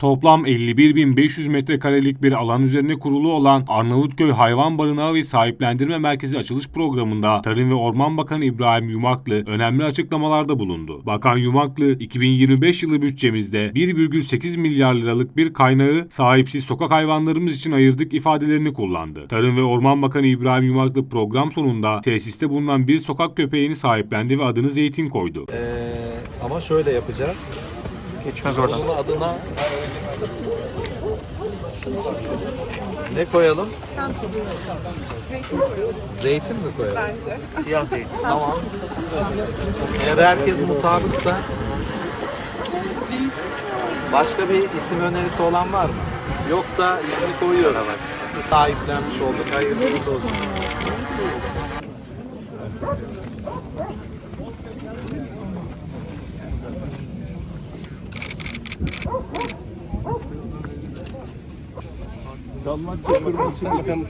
Toplam 51.500 metrekarelik bir alan üzerine kurulu olan Arnavutköy Hayvan Barınağı ve Sahiplendirme Merkezi açılış programında Tarım ve Orman Bakanı İbrahim Yumaklı önemli açıklamalarda bulundu. Bakan Yumaklı, 2025 yılı bütçemizde 1,8 milyar liralık bir kaynağı sahipsiz sokak hayvanlarımız için ayırdık ifadelerini kullandı. Tarım ve Orman Bakanı İbrahim Yumaklı program sonunda tesiste bulunan bir sokak köpeğini sahiplendi ve adını Zeytin koydu. Ee, ama şöyle yapacağız. Geçmez oradan. Onun adına ne koyalım? Zeytin mi koyalım? Bence. Siyah zeytin. Tamam. Eğer herkes mutabıksa başka bir isim önerisi olan var mı? Yoksa ismi koyuyoruz. Sahiplenmiş olduk. Hayırlı uğurlu olsun. Dalmak kırmızı çıkan